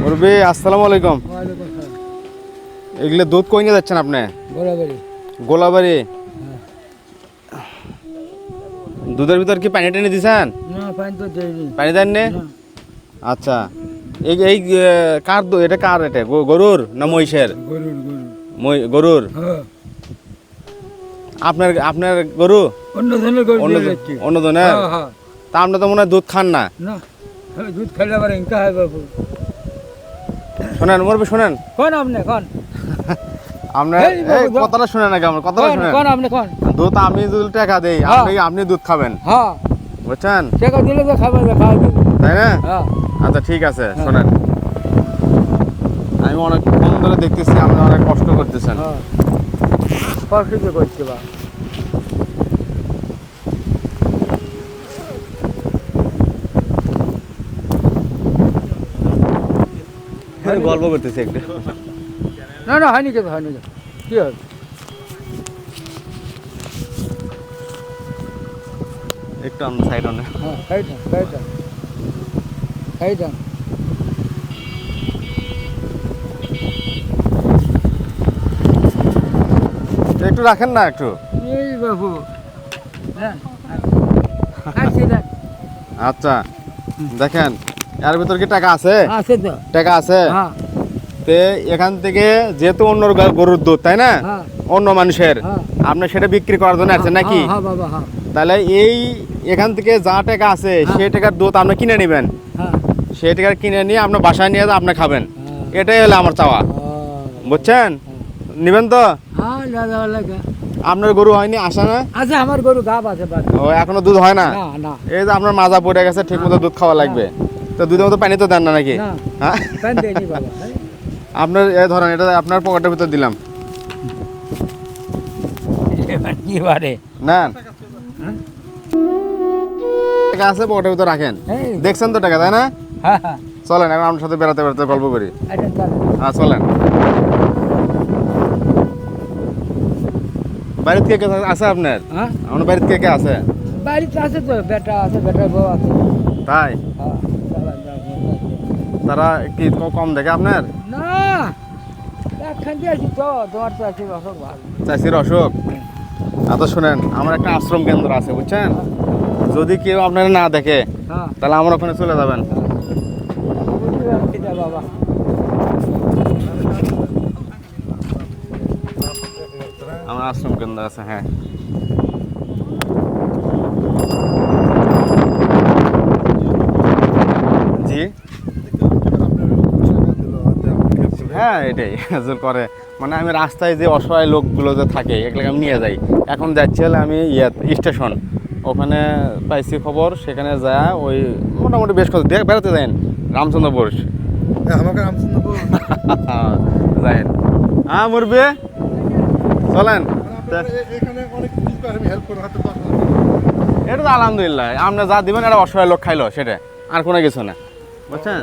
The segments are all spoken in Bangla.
মুরব্বী আসসালামু আলাইকুম। এগুলো দুধ কই নিয়ে যাচ্ছেন আপনি? গোলাবাড়ি। গোলাবাড়ি? দুধের ভিতর কি পানি টেনে দিছেন? পানি তো দেন না, আচ্ছা। এই এই কার এটা কার এটা? গরুর না মহিষের? গরুর গরুর। হ্যাঁ। আপনার আপনার গরু? অন্য হ্যাঁ হ্যাঁ। তা আপনি তো মনে হয় দুধ খান না? হ্যাঁ, দুধ খেলে আবার ইনকা হয় বাবু। শোনেন মুরব্বী শোনেন। কোন আপনি কোন? আপনার। কথাটা আমার কথাটা কোন আপনি কোন? দুধ আমি টাকা দেই হ্যাঁ। আপনি আপনি দুধ খাবেন। হ্যাঁ। বুঝছেন? টাকা দিলে তো খাবার খাওয়া তাই না? হ্যাঁ। আচ্ছা ঠিক আছে শোনেন। আমি অনেক ফোন ধরে দেখতেছি আপনি অনেক কষ্ট করতেছেন। কষ্ট করছে বা। গল্প করতেছি একটু। না না হয়নি কেন হয়নি কেন কি হবে? একটু আমরা সাইড অনে হ্যাঁ একটু রাখেন না একটু। এই বাবু। হ্যাঁ আচ্ছা দেখেন। এর ভিতর কি টাকা আছে? আছে তো। টাকা আছে? হ্যাঁ। তে এখান থেকে যেহেতু অন্য গরুর দুধ তাই না? হ্যাঁ। অন্য মানুষের। হ্যাঁ। আপনি সেটা বিক্রি করার জন্য আসছেন নাকি? হ্যাঁ হ্যাঁ, বাবা হ্যাঁ। তাহলে এই এখান থেকে যা টাকা আছে হ্যাঁ। সেই টাকার দুধ আপনি কিনে নেবেন। হ্যাঁ। সেই টাকার কিনে নিয়ে আপনার বাসায় নিয়ে আপনি খাবেন। হ্যাঁ। এটাই হলো আমার চাওয়া। বুঝছেন? নেবেন তো? হ্যাঁ দাদা লাগে। আপনার গরু হয়নি আসে না? আছে আমার গরু গাব আছে ও এখনও দুধ হয় না? এই যে আপনার মাজা পড়ে গেছে ঠিক মতো দুধ খাওয়া লাগবে। তো দুধের মতো পানি তো দেন না নাকি? হ্যাঁ। আপনার এই ধরেন এটা আপনার পকেটের ভিতর দিলাম। কি বারে না হ্যাঁ? টাকা আছে পকেটের ভিতর রাখেন। দেখছেন তো টাকা তাই না? হ্যাঁ হ্যাঁ। চলেন এখন আপনার সাথে বেড়াতে বেড়াতে গল্প করি। হ্যাঁ চলেন। বাড়িতে কে কে আছে আপনার? আপনার বাড়িতে কে কে আছে? বাড়িতে আছে তো বেটা আছে বেটার বউ আছে। তাই? হ্যাঁ। চালা যাও। তারা কি কম দেখে আপনার? না একখান তো তোমার আছে অসুখ ভালো। চাষির অসুখ আচ্ছা শুনেন আমার একটা আশ্রম কেন্দ্র আছে বুঝছেন? যদি কেউ আপনারা না দেখে হ্যাঁ। তাহলে আমার ওখানে চলে যাবেন। বাবা। আমার আশ্রম কেন্দ্র আছে হ্যাঁ। হ্যাঁ এটাই। হাজুর করে। মানে আমি রাস্তায় যে অসহায় লোকগুলো যে থাকে এগুলোকে আমি নিয়ে যাই। এখন যাচ্ছি হলে আমি ইয়ে স্টেশন। ওখানে পাইছি খবর সেখানে যা ওই মোটামুটি বেশ কত দেখ বেড়াতে যাইন। রামচন্দ্রপুর আমাকে রামচন্দ্রপুর যাইন। হ্যাঁ মুরবি চলেন। এটা তো আলহামদুলিল্লাহ। আপনি যা দিবেন এটা অসহায় লোক খাইলো সেটা আর কোনো কিছু না। বুঝছেন?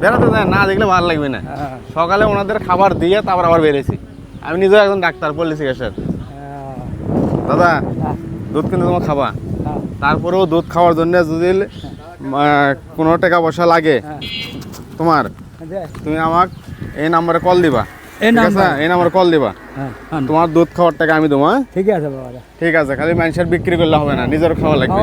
বেড়াতে যায় না দেখলে ভালো লাগবে না। হ্যাঁ সকালে ওনাদের খাবার দিয়ে তারপর আবার বেরিয়েছি। আমি নিজেও একজন ডাক্তার পল্লী চিকিৎসার হ্যাঁ। দাদা হ্যাঁ। দুধ কিন্তু তোমার খাবা? হ্যাঁ। তারপরেও দুধ খাওয়ার জন্য যদি কোনো টাকা পয়সা লাগে হ্যাঁ। তোমার তুমি আমাকে এই নাম্বারে কল দিবা। এই নাম্বার? এই নাম্বারে কল দিবা। হ্যাঁ হ্যাঁ। তোমার দুধ খাওয়ার টাকা আমি হ্যাঁ? ঠিক আছে বাবা ঠিক আছে খালি মানুষের বিক্রি করলে হবে না নিজের খাওয়া লাগবে।